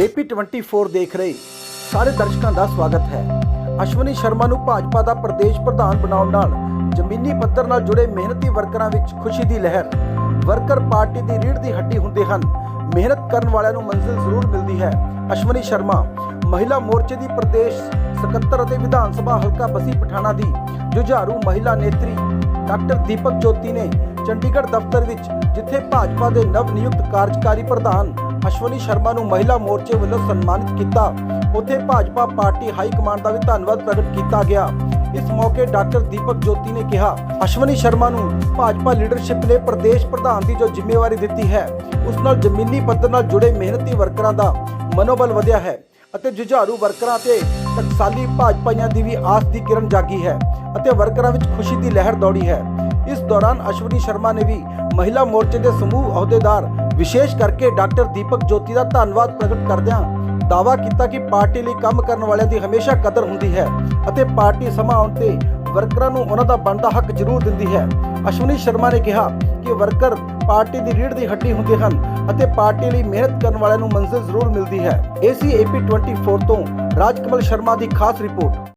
AP24 ਦੇਖ ਰਹੇ। ਸਾਰੇ ਦਰਸ਼ਕਾਂ ਦਾ ਸਵਾਗਤ ਹੈ। ਅਸ਼ਵਨੀ ਸ਼ਰਮਾ ਨੂੰ ਭਾਜਪਾ ਦਾ ਪ੍ਰਦੇਸ਼ ਪ੍ਰਧਾਨ ਬਣਾਉਣ ਨਾਲ ਜ਼ਮੀਨੀ ਪੱਧਰ ਨਾਲ ਜੁੜੇ ਮਿਹਨਤੀ ਵਰਕਰਾਂ ਵਿੱਚ ਖੁਸ਼ੀ ਦੀ ਲਹਿਰ। ਵਰਕਰ ਪਾਰਟੀ ਦੀ ਰੀੜ੍ਹ ਦੀ ਹੱਡੀ ਹੁੰਦੇ ਹਨ। ਮਿਹਨਤ ਕਰਨ ਵਾਲਿਆਂ ਨੂੰ ਮੰਜ਼ਿਲ ਜ਼ਰੂਰ ਮਿਲਦੀ ਹੈ। ਅਸ਼ਵਨੀ ਸ਼ਰਮਾ, ਮਹਿਲਾ ਮੋਰਚੇ ਦੀ ਪ੍ਰਦੇਸ਼ ਸਕੱਤਰ ਅਤੇ ਵਿਧਾਨ ਸਭਾ ਹਲਕਾ ਬਸੀ ਪਠਾਣਾ ਦੀ ਜੁਝਾਰੂ ਮਹਿਲਾ ਨੇਤਰੀ ਡਾਕਟਰ ਦੀਪਕ ਜੋਤੀ ਨੇ ਚੰਡੀਗੜ੍ਹ ਦਫ਼ਤਰ ਵਿੱਚ, ਜਿੱਥੇ ਭਾਜਪਾ ਦੇ ਨਵ ਨਿਯੁਕਤ ਕਾਰਜਕਾਰੀ ਪ੍ਰਧਾਨ ਅਸ਼ਵਨੀ ਸ਼ਰਮਾ ਨੂੰ ਮਹਿਲਾ ਮੋਰਚੇ ਵੱਲੋਂ ਸਨਮਾਨਿਤ ਕੀਤਾ। ਉੱਥੇ ਭਾਜਪਾ ਪਾਰਟੀ ਹਾਈ ਕਮਾਂਡ ਦਾ ਵੀ ਧੰਨਵਾਦ ਪ੍ਰਗਟ ਕੀਤਾ ਗਿਆ। ਇਸ ਮੌਕੇ ਡਾਕਟਰ ਦੀਪਕ ਜੋਤੀ ਨੇ ਕਿਹਾ, ਅਸ਼ਵਨੀ ਸ਼ਰਮਾ ਨੂੰ ਭਾਜਪਾ ਲੀਡਰਸ਼ਿਪ ਨੇ ਪ੍ਰਦੇਸ਼ ਪ੍ਰਧਾਨ ਦੀ ਜੋ ਜ਼ਿੰਮੇਵਾਰੀ ਦਿੱਤੀ ਹੈ, ਉਸ ਨਾਲ ਜ਼ਮੀਨੀ ਪੱਧਰ ਨਾਲ ਜੁੜੇ ਮਿਹਨਤੀ ਵਰਕਰਾਂ ਦਾ ਮਨੋਬਲ ਵਧਿਆ ਹੈ ਅਤੇ ਜੁਝਾਰੂ ਵਰਕਰਾਂ ਤੇ ਟਕਸਾਲੀ ਭਾਜਪਾਈਆਂ ਦੀ ਵੀ ਆਸ ਦੀ ਕਿਰਨ ਜਾਗੀ ਹੈ ਅਤੇ ਵਰਕਰਾਂ ਵਿੱਚ ਖੁਸ਼ੀ ਦੀ ਲਹਿਰ ਦੌੜੀ ਹੈ। ਇਸ ਦੌਰਾਨ ਅਸ਼ਵਨੀ ਸ਼ਰਮਾ ਨੇ ਵੀ ਮਹਿਲਾ ਮੋਰਚੇ ਦੇ ਸਮੂਹ ਅਹੁਦੇਦਾਰ, ਵਿਸ਼ੇਸ਼ ਕਰਕੇ ਡਾਕਟਰ ਦੀਪਕ ਜੋਤੀ ਦਾ ਧੰਨਵਾਦ ਪ੍ਰਗਟ ਕਰਦਿਆਂ ਦਾਅਵਾ ਕੀਤਾ ਕਿ ਪਾਰਟੀ ਲਈ ਕੰਮ ਕਰਨ ਵਾਲਿਆਂ ਦੀ ਹਮੇਸ਼ਾ ਕਦਰ ਹੁੰਦੀ ਹੈ ਅਤੇ ਪਾਰਟੀ ਸਮਾਂ ਆਉਣ ਤੇ ਵਰਕਰਾਂ ਨੂੰ ਉਹਨਾਂ ਦਾ ਬਣਦਾ ਹੱਕ ਜ਼ਰੂਰ ਦਿੰਦੀ ਹੈ। ਅਸ਼ਵਨੀ ਸ਼ਰਮਾ ਨੇ ਕਿਹਾ ਕਿ ਵਰਕਰ ਪਾਰਟੀ ਦੀ ਰੀੜ ਦੀ ਹੱਡੀ ਹੁੰਦੇ ਹਨ ਅਤੇ ਪਾਰਟੀ ਲਈ ਮਿਹਨਤ ਕਰਨ ਵਾਲਿਆਂ ਨੂੰ ਮੰਜ਼ਿਲ ਜ਼ਰੂਰ ਮਿਲਦੀ ਹੈ। ਏਸੀਏਪੀ 24 ਤੋਂ ਰਾਜਕਮਲ ਸ਼ਰਮਾ ਦੀ ਖਾਸ ਰਿਪੋਰਟ।